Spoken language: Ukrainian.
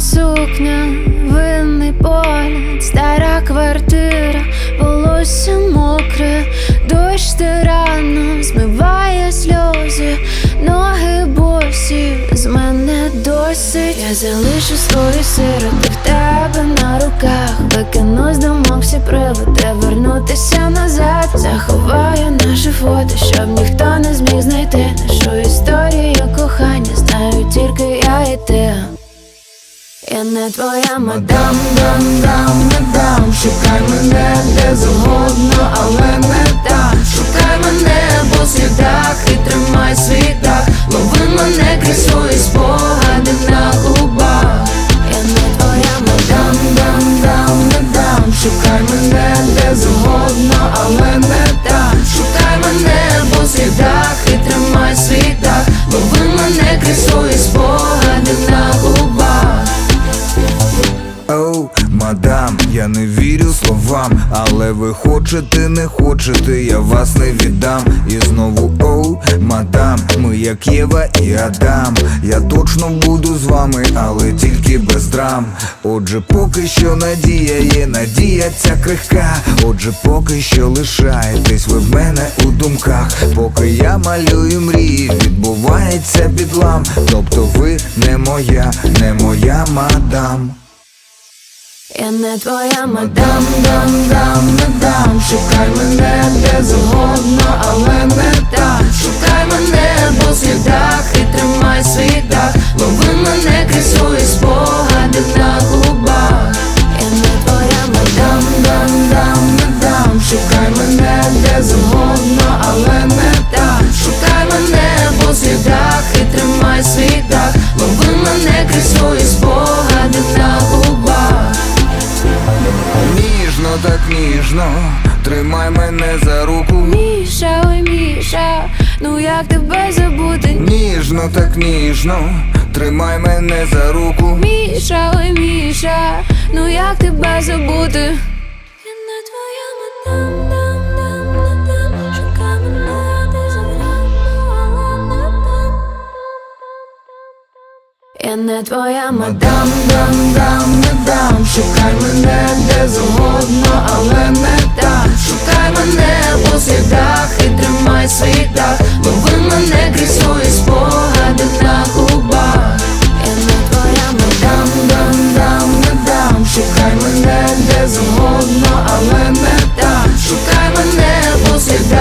Сукня, винний погляд, стара квартира, волосся мокре, дощ тирано змиває сльози, ноги босі, з мене досить. Я залишу свої сироти в тебе на руках, викину з думок всі приводи, вернутися назад, заховаю наше фото, щоб ніхто не зміг знайти нашу історію кохання, знаю тільки я і ти. Я не твоя мадам, дам, дам, не дам. Шукай мене де завгодно, але не там Шукай мене по слідах і тримай свій дах Лови мене крізь свої спогади на губах Я не твоя мадам, дам, дам, не дам. Шукай мене де завгодно, але не я не вірю словам, але ви хочете, не хочете, я вас не віддам. І знову оу, мадам, ми як Єва і Адам. Я точно буду з вами, але тільки без драм. Отже, поки що надія є, надія ця крихка. Отже, поки що лишаєтесь ви в мене у думках. Поки я малюю мрії, відбувається підлам. Тобто ви не моя, не моя мадам. Я не твоя мадам, дам, дам, не дам Шукай мене де завгодно, ніжно, тримай мене за руку. Міша, ой, Міша, ну як тебе забути? Ніжно, так ніжно, тримай мене за руку. Міша, ой, Міша, ну як тебе забути? Я не твоя мадам, дам, дам, не дам Шукай мене, Згодно, але не так. Шукай мене по слідах і тримай свій дах. Лови мене крізь свої спогади на губах. Я не твоя мадам, дам, дам, не дам. Шукай мене де згодно, але не так. Шукай мене по слідах